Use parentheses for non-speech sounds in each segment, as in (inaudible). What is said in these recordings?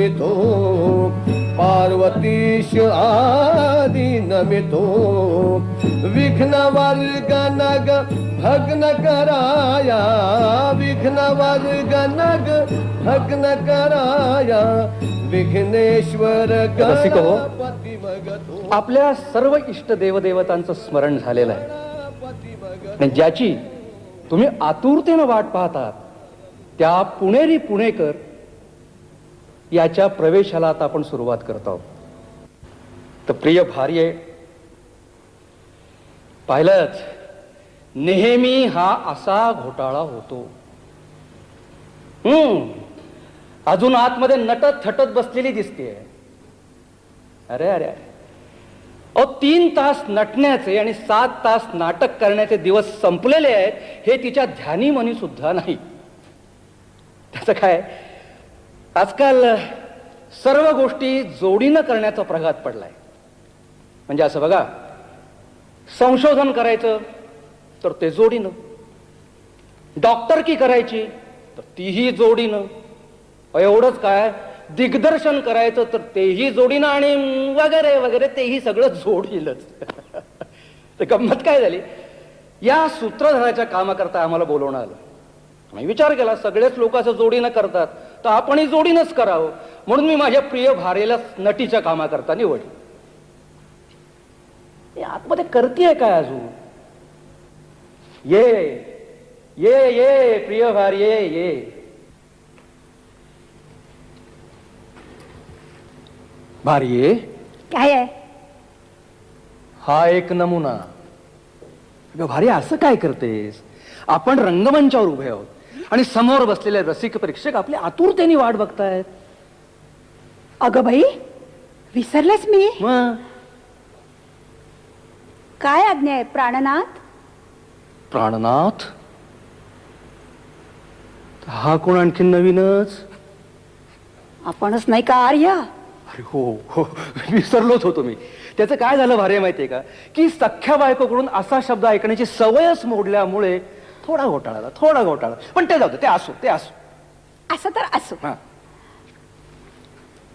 नमितो पार्वतीश आदि नमितो। विघ्न वर्ग नग भग्न कराया। विघ्न वर्ग नग भग्न कराया। विघ्नेश्वर हो. भगतो आपल्या सर्व इष्ट देवदेवतांचं स्मरण झालेलं आहे. ज्याची तुम्ही आतुरतेनं वाट पाहतात त्या पुणेरी पुणेकर याच्या प्रवेशाला आता आपण सुरुवात करत आहोत. तर प्रिय भार्य पाहिलंच नेहमी हा असा घोटाळा होतो. हम्म अजून आतमध्ये नटत थटत बसलेली दिसते. अरे अरे अरे. अहो तीन तास नटण्याचे आणि सात तास नाटक करण्याचे दिवस संपलेले आहेत हे तिच्या ध्यानी मनी सुद्धा नाही. त्याचं काय आजकाल सर्व गोष्टी जोडीनं करण्याचा प्रघात पडलाय. म्हणजे असं बघा संशोधन करायचं तर ते जोडीनं. डॉक्टरकी करायची तर तीही जोडीनं. एवढंच काय दिग्दर्शन करायचं तर तेही जोडीनं आणि वगैरे वगैरे तेही सगळं जोडीलच (laughs) तर गंमत काय झाली? या सूत्रधाराच्या कामाकरता आम्हाला बोलवणं आलं. आम्ही विचार केला सगळेच लोक असं जोडीनं करतात. तर आपणही जोडीनंच करावं. म्हणून मी माझ्या प्रिय भारेला नटीच्या कामाकरता निवडलं. आतमध्ये करतीये काय अजून? ये ये ये प्रिय भार ये ये. भार्ये काय आहे? हा एक नमुना. भारी असं काय करतेस? आपण रंगमंचावर उभे आहोत. आणि समोर बसलेले रसिक प्रेक्षक आपल्या आतुरतेने वाट बघतायत. अगं बाई विसरलेस मी? मग? काय आज्ञा आहे प्राणनाथ? प्राणनाथ? हा कोण आणखीन नवीनच? आपणच नाही का आर्य? अरे हो हो विसरलोच होतो मी. त्याचं काय झालं भारी आहे माहितीये का? की सख्या बायकोकडून असा शब्द ऐकण्याची सवयच मोडल्यामुळे थोडा घोटाळा थोडा घोटाळा पण ते जाऊ दे ते असो ते असो. असं तर असो. हा.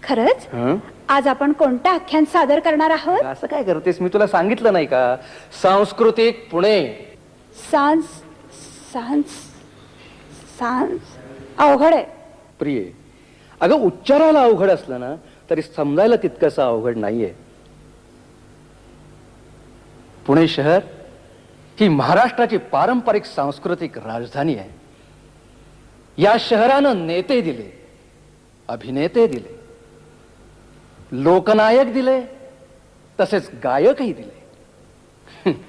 खरंच? हं? आज आपण कोणतं आख्यान सादर करणार आहोत? असं काय करतेस? मी तुला सांगितलं नाही का? सांस्कृतिक पुणे. सांस सांस सांस अवघड आहे. प्रिय अगं उच्चाराला अवघड असलं ना तरी समजायला तितकंसं अवघड नाहीये. पुणे शहर ही महाराष्ट्राची पारंपरिक सांस्कृतिक राजधानी आहे. या शहरानं नेते दिले अभिनेते दिले लोकनायक दिले तसेच गायकही दिले. (laughs)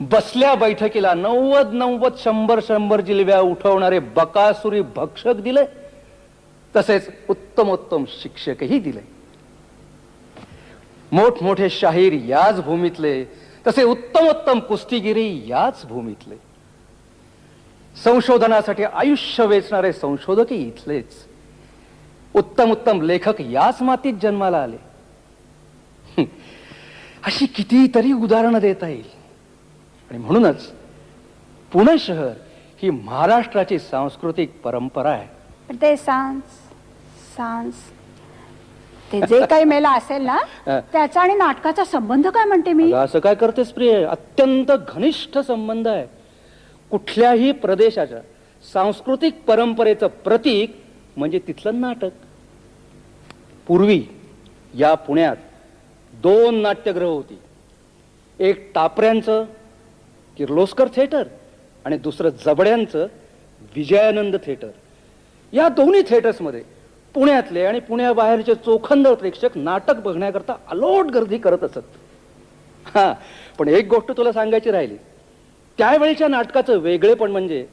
बसल्या बैठकीला नव्वद नव्वद शंभर शंभर जिलव्या उठवणारे बकासुरी भक्षक दिले तसेच उत्तमोत्तम शिक्षकही दिले. मोठमोठे शाहीर याच भूमीतले तसे उत्तमोत्तम कुस्तीगिरी याच भूमीतले. संशोधनासाठी आयुष्य वेचणारे संशोधकही इथलेच. उत्तम उत्तम लेखक याच मातीत जन्माला आले. अशी कितीतरी उदाहरणं देता येईल. आणि म्हणूनच पुणे शहर ही महाराष्ट्राची सांस्कृतिक परंपरा आहे. ते सांस सांस ते जे काही मेला असेल ना. (laughs) त्याचा आणि नाटकाचा संबंध काय म्हणते मी? अगं, असं काय करतेस प्रिय? अत्यंत घनिष्ठ संबंध आहे. कुठल्याही प्रदेशाच्या सांस्कृतिक परंपरेचं प्रतीक म्हणजे तिथलं नाटक. पूर्वी या पुण्यात दोन नाट्यगृह होती. एक टापऱ्यांचं किर्लोस्कर थिएटर आणि दुसरं जबड्यांचं विजयानंद थिएटर. या दोन्ही थिएटर्समध्ये पुण्यातले आणि पुण्याबाहेरचे चोखंदळ प्रेक्षक नाटक बघण्याकरता अलोट गर्दी करत असत. हा पण एक गोष्ट तुला सांगायची राहिली. त्यावेळेच्या नाटकाचं वेगळेपण म्हणजे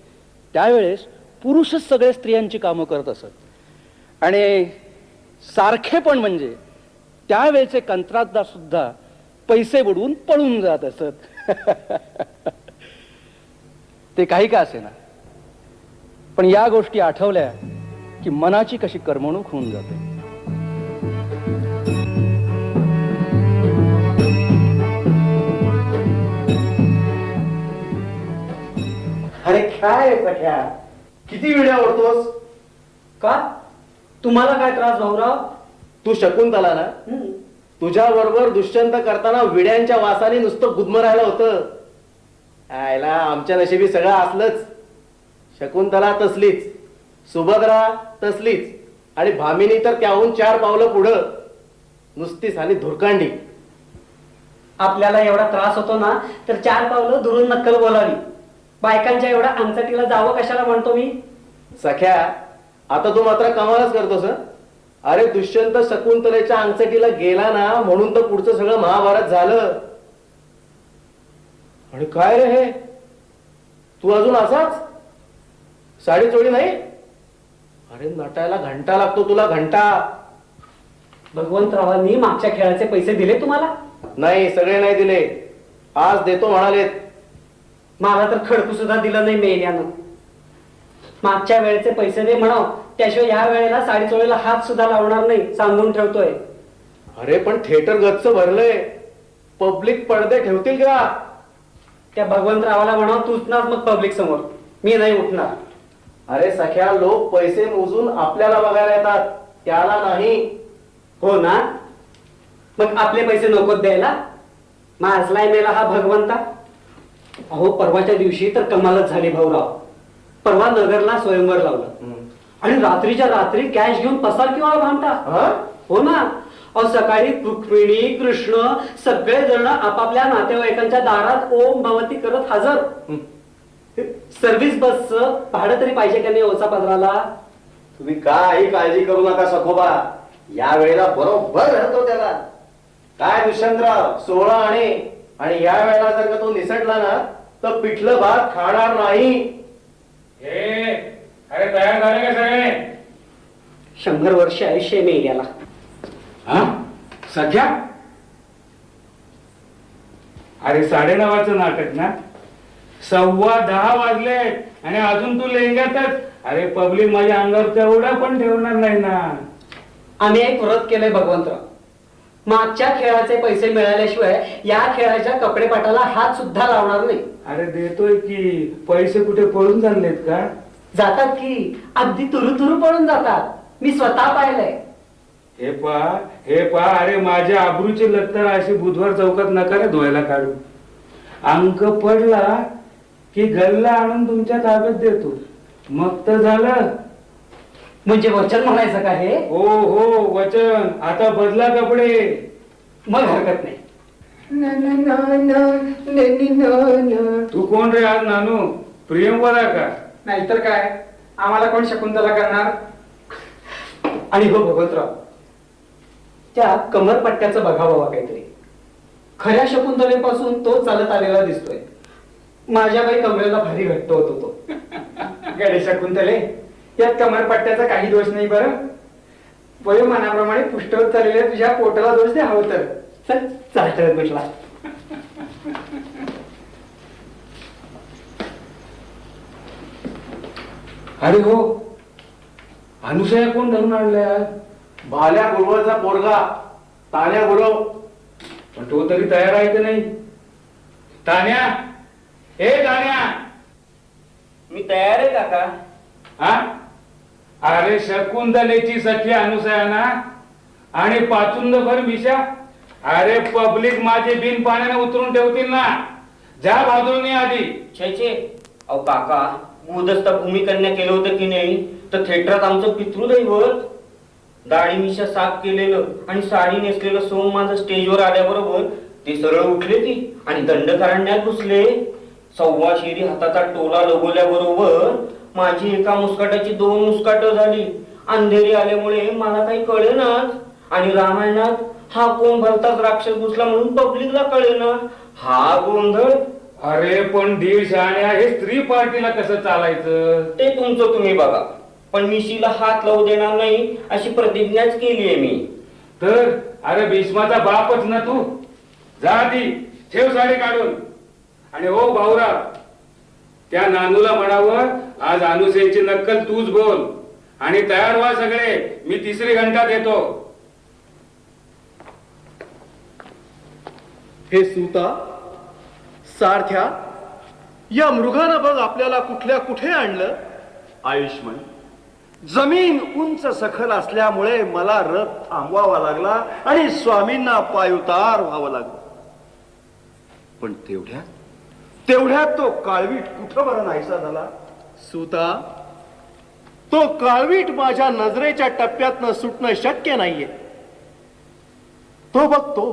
त्यावेळेस पुरुषच सगळे स्त्रियांची कामं करत असत. आणि सारखेपण म्हणजे त्यावेळेचे कंत्राटदार सुद्धा पैसे बुडवून पळून जात असत. (laughs) ते काही का असे ना पण या गोष्टी आठवल्या. की मनाची कशी करमणूक होऊन जाते. अरे काय पठ्या? किती वेळ आवडतोस का? तुम्हाला काय त्रास भाऊराव? तू शकुंतला ना? तुझ्या बरोबर दुष्यंत करताना विड्यांच्या वासाने नुसतं गुदम राहिलं होतं. आयला आमच्या नशिबी सगळं असलंच. शकुंतला तसलीच. सुभद्रा तसलीच. आणि भामिनी तर त्याहून चार पावलं पुढं. नुसतीच आणि धुरकांडी. आपल्याला एवढा त्रास होतो ना तर चार पावलं दुरून नक्कल बोलावी. बायकांच्या एवढ्या अंचटीला जावं कशाला म्हणतो मी? सख्या आता तू मात्र कमालच करतोस हं? अरे दुष्यंत शकुंतलेच्या अंगचटीला गेला ना म्हणून तर पुढचं सगळं महाभारत झालं. आणि काय रे हे? तू अजून असाच? साडी चोळी नाही? अरे नटायला घंटा लागतो तुला घंटा. भगवंतरावांनी मागच्या खेळाचे पैसे दिले तुम्हाला? नाही सगळे नाही दिले. आज देतो म्हणालेत. मला तर खडकू सुद्धा दिलं नाही मेल्यानं. मागच्या वेळेचे पैसे दे म्हणाव त्याशिवाय या वेळेला साडी चोळीला हात सुद्धा लावणार नाही सांगून ठेवतोय. अरे पण थिएटर गच्च भरलंय. पब्लिक पडदे ठेवतील का? त्या भगवंतरावाला म्हणाव तूच नाच मग पब्लिक समोर. मी नाही उठणार. अरे सख्या लोक पैसे मोजून आपल्याला बघायला येतात. त्याला नाही. हो ना? मग आपले पैसे नकोत द्यायला? माजलाय मेला हा भगवंता? अहो परवाच्या दिवशी तर कमालच झाली भाऊराव. परवा नगरला स्वयंवर लावलं. आणि रात्रीच्या रात्री कॅश घेऊन पसार किंवा भामटा हा? हो ना? अहो सकाळी रुक्मिणी कृष्ण सगळे जण आपापल्या नातेवाईकांच्या दारात ओम भवती करत हजर. सर्व्हिस बसचं भाडं तरी पाहिजे का नाही ओचा पदराला? तुम्ही काही काळजी करू नका सखोबा. या वेळेला बरोबर घडतो त्याला. काय दुष्यंतराव सोळा आणि आणि या वेळेला जर का तो निसटला ना तर पिठलं भात खाणार नाही. हे अरे तयार झाले का सगळे? शंभर वर्ष आयुष्य मेल याला हा? सध्या? अरे साडेनवाचं नाटक ना? सव्वा दहा वाजले आणि अजून तू लेंग्यातच अरे पब्लिक माझ्या अंगावर तेवढा पण ठेवणार नाही ना. आम्ही एक व्रत केलंय भगवंतराव मागच्या खेळाचे पैसे मिळाल्याशिवाय या खेळाच्या कपडेपाटाला हात सुद्धा लावणार नाही. अरे देतोय की. पैसे कुठे पळून चाललेत का? जातात की. अगदी तुरु तुरु पळून जातात. मी स्वतः पाहिलंय. हे पा हे पा. अरे माझ्या आबरूची लत्तर अशी बुधवार चौकात नका रे धुवायला काढू. अंक पडला की गल्ला आणून तुमच्या ताब्यात देतो. मग तर झालं. म्हणजे वचन म्हणायचं का हे? हो हो वचन. आता बदला कपडे. मग हरकत नाही. तू कोण रे आज नानू? प्रियंवरा का? नाहीतर काय? आम्हाला कोण शकुंतला करणार? आणि हो भगवंतराव त्या कमरपट्ट्याचं बघा बाबा काहीतरी. खऱ्या शकुंतलेपासून तो चालत आलेला दिसतोय. माझ्या बाई कमरेला भारी घट्ट होतो तो गणेश शकुंतले यात कमरपट्ट्याचा काही दोष नाही बरं. वयोमानाप्रमाणे पुष्ट होत चाललेल्या तुझ्या पोटाला दोष द्या हवं तर. चल चालत अरे हो अनुसया कोण धरून आणल्या भाल्या गुरुवरचा पोरगा ताण्या गुरव पण तो तरी तयार आहे की नाही? तान्या! हे जाण्या. मी तयार आहे काका. हा? अरे शकुंतलेची सखी अनुसया ना आणि पाचुंद भर मिशा. अरे पब्लिक माझे बिन पाण्याने उतरून ठेवतील ना. जा बाजूने आधी. छे छे. अहो काका गुदस्ता भूमिकन्या केलं होतं की नाही? तर थिएटरात आमचं पितृदैवत दाढी मिशा साफ केलेलं आणि साडी नेसलेलं सोम माझं स्टेजवर आल्याबरोबर ते सरळ उठले ती आणि दंडकारण्यात घुसले. सव्वा शेरी हाताचा टोला लगवल्याबरोबर माझी एका मुस्काटाची दोन मुस्काट झाली. अंधेरी आल्यामुळे मला काही कळेनाच. आणि रामायणात हा कोण भलताच राक्षस घुसला म्हणून पब्लिकला कळेना. हा गोंधळ? अरे पण दीड शहाण्या हे स्त्री पार्टीला कसं चालायचं? ते तुमचं तुम्ही बघा. पण मिशीला हात लावू देणार नाही अशी प्रतिज्ञाच केली आहे मी. तर अरे भीष्माचा बापच ना तू? जा आधी ठेव साडी काढून. आणि हो भाऊरा त्या नानूला म्हणावं आज अनुसेची नक्कल तूच बोल. आणि तयार व्हा सगळे मी तिसरी घंटा देतो. हे सुता सारथ्या या मृगानं बघ आपल्याला कुठल्या कुठे आणलं. आयुष्मान जमीन उंच सखल असल्यामुळे मला रथ थांबवावा लागला आणि स्वामींना पायुतार व्हावं लागलं. पण तेवढ्या तेवढ्यात तो काळवीट कुठं बरं नाहीसा झाला? सुता तो काळवीट माझ्या नजरेच्या टप्प्यातनं सुटणं शक्य नाहीये. तो बघतो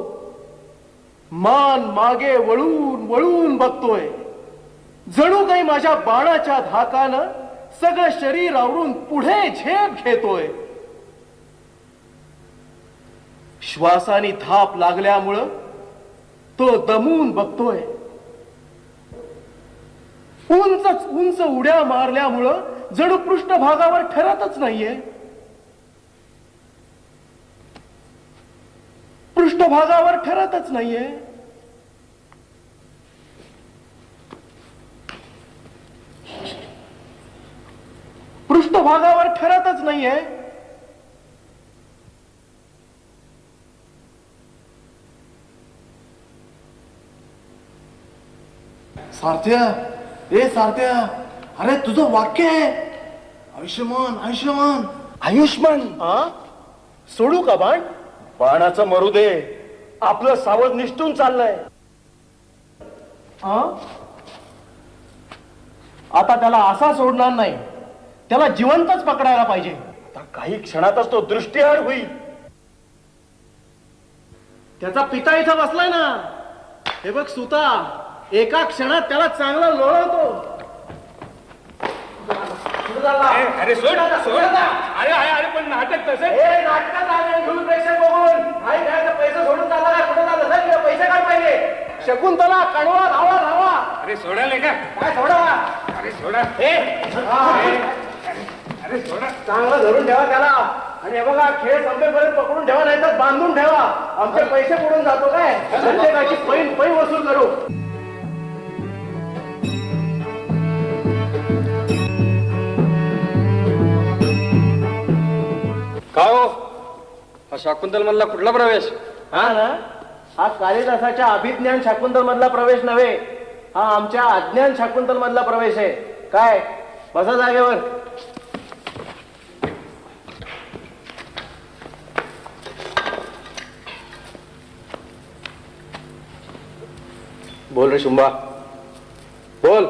मान मागे वळून वळून बघतोय. जणू काही माझ्या बाणाच्या धाकानं सगळं शरीर आवरून पुढे झेप घेतोय. श्वासानी थाप लागल्यामुळं तो दमून बघतोय. उंचच उंच उड्या मारल्यामुळं जणू पृष्ठभागावर ठरतच नाहीये. पृष्ठभागावर ठरतच नाहीये. पृष्ठभागावर ठरतच नाहीये. सारथ्या ए सारथ्या अरे तुझं वाक्य आहे. आयुष्यमान आयुष्यमान. आयुष्मान सोडू का बाण? बाणाचं मरू दे. आपलं सावध निष्ठून चाललंय. हा? आता त्याला असा सोडणार नाही. त्याला जिवंतच पकडायला पाहिजे. आता काही क्षणातच तो दृष्टीआड होईल. त्याचा पिता इथं बसलाय ना. हे बघ सुता. एका क्षणात त्याला चांगला लोळवतो. अरे सोड? सोड? अरे अरे अरे पण नाटक तसं? ए, नाटकात आले घेऊन प्रेक्षक बघून. आई काय पैसे सोडून चालला. काय कुठं चालला? चल, इकडे पैसे पाहिजे शकुंतला कणवा धावा धावा. अरे सोडाले का? काय सोडा? अरे सोडा. हा. अरे सोडा. चांगलं धरून ठेवा त्याला. आणि हे बघा खेळ संपेपर्यंत पकडून ठेवा नाही तर बांधून ठेवा. आमचे पैसे पडून जातो काय? प्रत्येकाची पैन पैन वसूल करू. का हो? हा शाकुंतल मधला कुठला प्रवेश? हा? ना? हा कालिदासाच्या अभिज्ञान शाकुंतल मधला प्रवेश नव्हे. हा आमच्या अज्ञान शाकुंतल मधला प्रवेश आहे. काय? बसा जागेवर. बोल रे शुंभा बोल.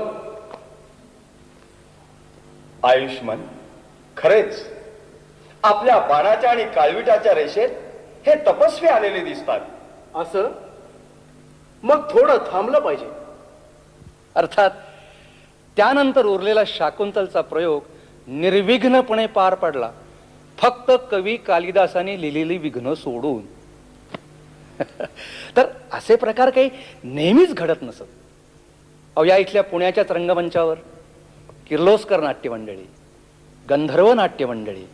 आयुष्मान खरेच? आपल्या बाणाच्या आणि काळविटाच्या रेषेत हे तपस्वी आलेले दिसतात. असं? मग थोडं थांबलं पाहिजे. अर्थात त्यानंतर उरलेला शाकुंतलचा प्रयोग निर्विघ्नपणे पार पडला. फक्त कवी कालिदासाने लिहिलेली विघ्न सोडून. (laughs) तर असे प्रकार काही नेहमीच घडत नसत. अहो या इथल्या पुण्याच्याच रंगमंचावर किर्लोस्कर नाट्य मंडळी गंधर्व नाट्य मंडळी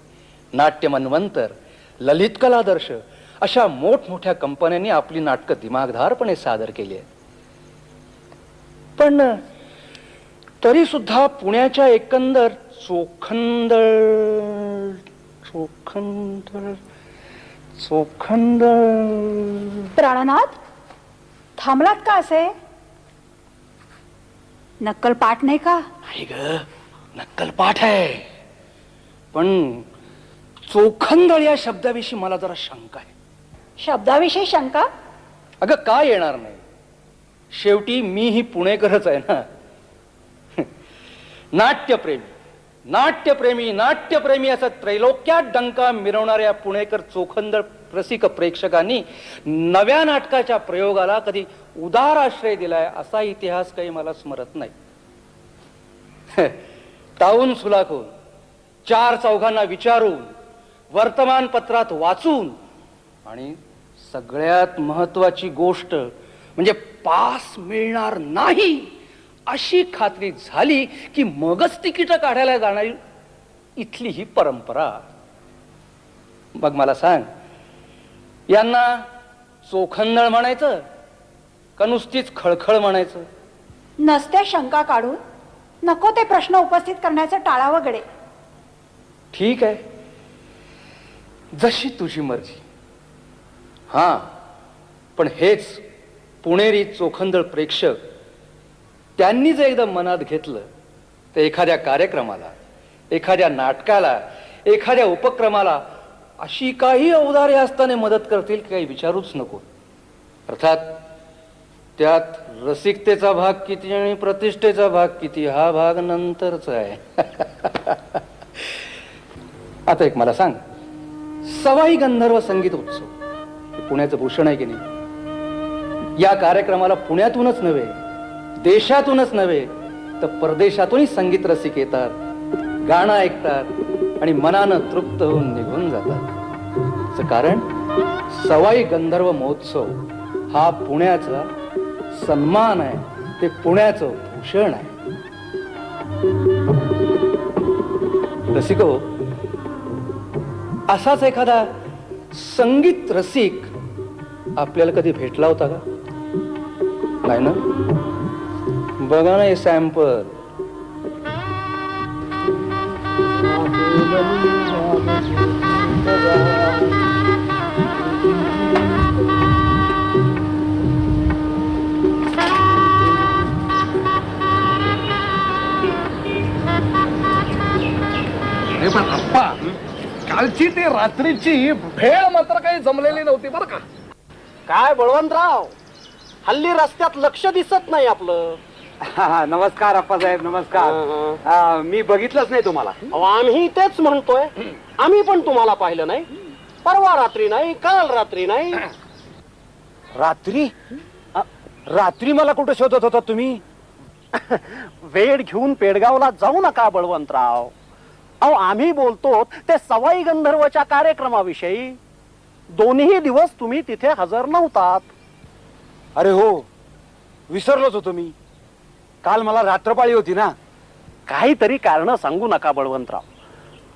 नाट्य मनवंतर ललित कलादर्श अशा मोठमोठ्या कंपन्यांनी आपली नाटकं दिमागधारपणे सादर केली आहेत. पण तरी सुद्धा पुण्याच्या एकंदर चोखंदळ चोखंदळ चोखंदळ. प्राणनाथ थांबलात का असे? नक्कल पाठ नाही का? नाही ग नक्कल पाठ आहे. पण चोखंदळ या शब्दाविषयी मला जरा शंका आहे. शब्दाविषयी शंका? अगं काय येणार नाही? शेवटी मी ही पुणेकरच आहे ना. (laughs) नाट्यप्रेमी नाट्यप्रेमी नाट्यप्रेमी असं त्रैलोक्यात डंका मिरवणाऱ्या पुणेकर चोखंदळ रसिक प्रेक्षकांनी नव्या नाटकाच्या प्रयोगाला कधी उदार आश्रय दिलाय असा इतिहास काही मला स्मरत नाही. (laughs) ताऊन सुलाखून चार चौघांना विचारून वर्तमानपत्रात वाचून आणि सगळ्यात महत्वाची गोष्ट म्हणजे पास मिळणार नाही अशी खात्री झाली की मगच तिकीट काढायला जाणारी इथली ही परंपरा. मग मला सांग यांना चोखंदळ म्हणायचं का नुसतीच खळखळ म्हणायचं? नसत्या शंका काढून नको ते प्रश्न उपस्थित करण्याचं टाळावं गडे ठीक आहे. जशी तुझी मर्जी. हा पण हेच पुणेरी चोखंदळ प्रेक्षक त्यांनी जर एकदा मनात घेतलं तर एखाद्या कार्यक्रमाला एखाद्या नाटकाला एखाद्या उपक्रमाला अशी काही अवधारे असताना मदत करतील की काही विचारूच नको. अर्थात त्यात रसिकतेचा भाग किती आणि प्रतिष्ठेचा भाग किती हा भाग नंतरचा आहे. (laughs) आता एक मला सांग. सवाई गंधर्व संगीत उत्सव. हे पुण्याचं भूषण आहे की नाही? या कार्यक्रमाला पुण्यातूनच नव्हे देशातूनच नव्हे तर परदेशातूनही संगीत रसिक येतात गाणं ऐकतात आणि मनानं तृप्त होऊन निघून जातात. कारण सवाई गंधर्व महोत्सव हा पुण्याचा सन्मान आहे ते पुण्याचं भूषण आहे. रसिको हो, असाच एखादा संगीत रसिक आपल्याला कधी भेटला होता का? नाही ना? बघा ना हे सॅम्पल पण अप्पा. कालची ती रात्रीची भेळ मात्र काही जमलेली नव्हती बरं का. काय बळवंतराव? हल्ली रस्त्यात लक्ष दिसत नाही आपलं. नमस्कार अप्पासाहेब नमस्कार. मी बघितलंच नाही तुम्हाला. अहो, आम्ही तेच म्हणतोय. आम्ही पण तुम्हाला पाहिलं नाही. परवा रात्री नाही काल रात्री नाही. रात्री? अ, रात्री मला कुठे शोधत होता तुम्ही? (laughs) वेळ घेऊन पेडगावला जाऊ नका बळवंतराव. अहो आम्ही बोलतो ते सवाई गंधर्वच्या कार्यक्रमाविषयी. दोन्ही दिवस तुम्ही तिथे हजर नव्हतात. अरे हो विसरलोच होतो मी. काल मला रात्रपाळी होती ना. काहीतरी कारण सांगू नका बळवंतराव.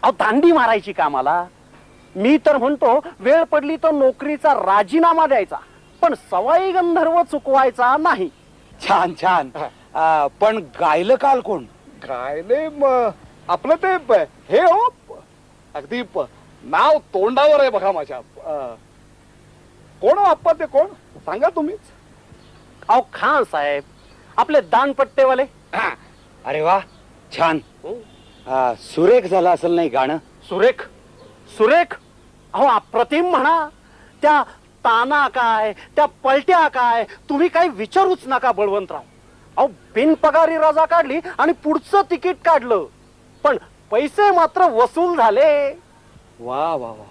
अहो दांडी मारायची का मला मी तर म्हणतो वेळ पडली तर नोकरीचा राजीनामा द्यायचा पण सवाई गंधर्व चुकवायचा नाही. छान छान. पण गायलं काल कोण? गायले म- आपलं ते हे हो प- अगदी प- नाव तोंडावर आहे बघा माझ्या. अ, कोण हो आप्पा ते कोण? सांगा तुम्हीच. अहो खान साहेब आपले दानपट्टेवाले. अरे वा छान. आ, सुरेख झालं असेल नाही गाणं? सुरेख सुरेख. अहो अप्रतिम म्हणा त्या ताना काय त्या पलट्या काय तुम्ही काही विचारूच नका बळवंतराव. अहो बिनपगारी रजा काढली आणि पुढचं तिकीट काढलं. पण पैसे मात्र वसूल झाले. वा वा वा.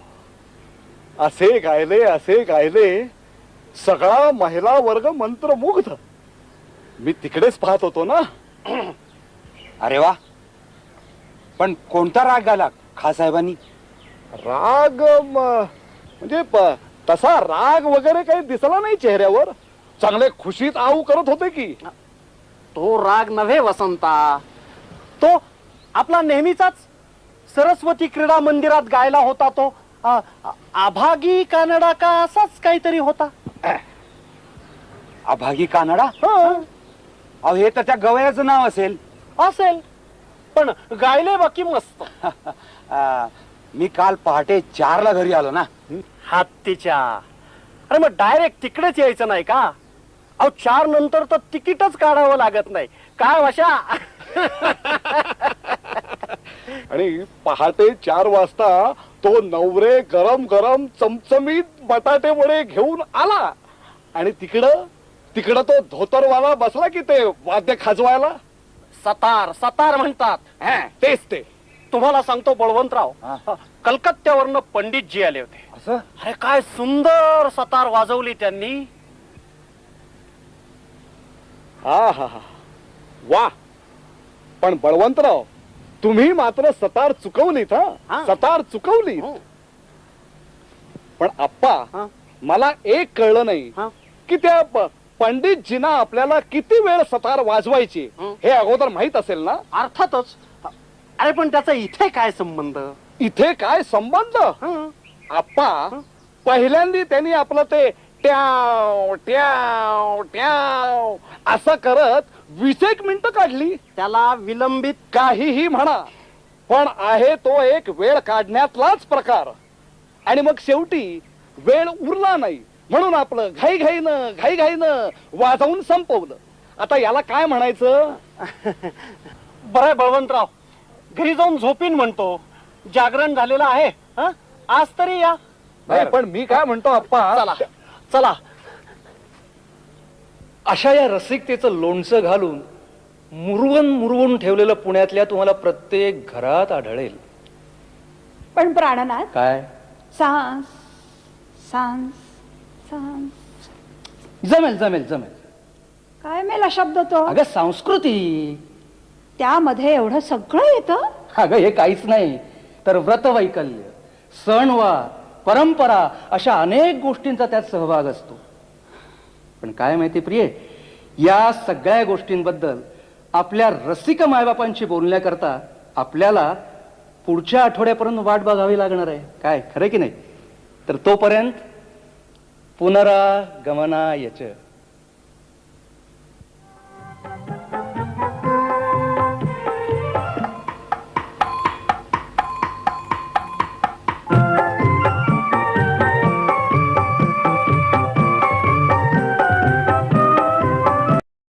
असे गायले असे गायले. सगळा महिला वर्ग मंत्रमुग्ध. मी तिकडेच पाहत होतो ना. (clears throat) अरे वा. पण कोणता राग गाला खासाहेबांनी राग म्हणजे तसा राग वगैरे काही दिसला नाही चेहऱ्यावर. चांगले खुशीत आऊ करत होते की. तो राग नव्हे वसंता. तो आपला नेहमीचाच सरस्वती क्रीडा मंदिरात गायला होता तो. आ- आ- आभागी कानडा का असाच काहीतरी होता? (clears throat) अभागी कानडा? अहो हे तर त्या गवयाचं नाव असेल. असेल. पण गायले बाकी मस्त. (laughs) मी काल पहाटे चारला घरी आलो ना. हत्तीच्या अरे मग डायरेक्ट तिकडेच यायचं नाही का? अहो चार नंतर तर तिकीटच काढावं लागत नाही. काय वशा (laughs) आणि पहाटे चार वाजता तो नवरे गरम गरम चमचमीत बटाटे वडे घेऊन आला. आणि तिकडं तिकडं तो धोतरवाला बसला की ते वाद्य खाजवायला. सतार सतार म्हणतात. हं, तेच ते. तुम्हाला सांगतो बळवंतराव कलकत्त्यावरनं पंडितजी आले होते. असं? अरे काय सुंदर सतार वाजवली त्यांनी. हा हा हा. वा. पण बळवंतराव तुम्ही मात्र सतार चुकवलीत हा. हा सतार चुकवली हो. पण आप्पा हा. मला एक कळलं नाही हा. की त्या प- पंडितजीना आपल्याला किती वेळ सतार वाजवायची हं. हे अगोदर माहीत असेल ना अर्थातच अरे पण त्याचा इथे काय संबंध इथे काय संबंध हं. आप्पा पहिल्यांदी त्यांनी आपलं ते ट्याव ट्याव ट्याव असं करत वीस एक मिनिटं काढली. त्याला विलंबित काहीही म्हणा. पण आहे तो एक वेळ काढण्यातलाच प्रकार. आणि मग शेवटी वेळ उरला नाही. म्हणून आपलं घाई घाईनं घाई घाईनं वाजवून संपवलं. आता याला काय म्हणायचं? (laughs) बरं बळवंतराव. घरी जाऊन झोपीन म्हणतो. जागरण झालेलं आहे हं? आज तरी या. नाही पण मी काय म्हणतो आप्पा? चला चला. अशा या रसिकतेचं लोणचं घालून मुरवून मुरवून ठेवलेलं पुण्यातल्या तुम्हाला प्रत्येक घरात आढळेल. पण प्राणनाथ? काय? सांस सांस सांस. जमेल जमेल जमेल. काय मेला शब्द तो? अगं संस्कृती. त्यामध्ये एवढं सगळं येतं? अगं हे काहीच नाही. तर व्रतवैकल्य सणवार परंपरा अशा अनेक गोष्टींचा त्यात सहभाग असतो. पण काय माहिती प्रिय या सगळ्या गोष्टींबद्दल आपल्या रसिक मायबापांशी बोलण्याकरता आपल्याला पुढच्या आठवड्यापर्यंत वाट बघावी लागणार आहे. काय खरं की नाही? तर तोपर्यंत पुनरागमना याचं